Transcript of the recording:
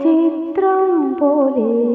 ചിത്രം പോലെ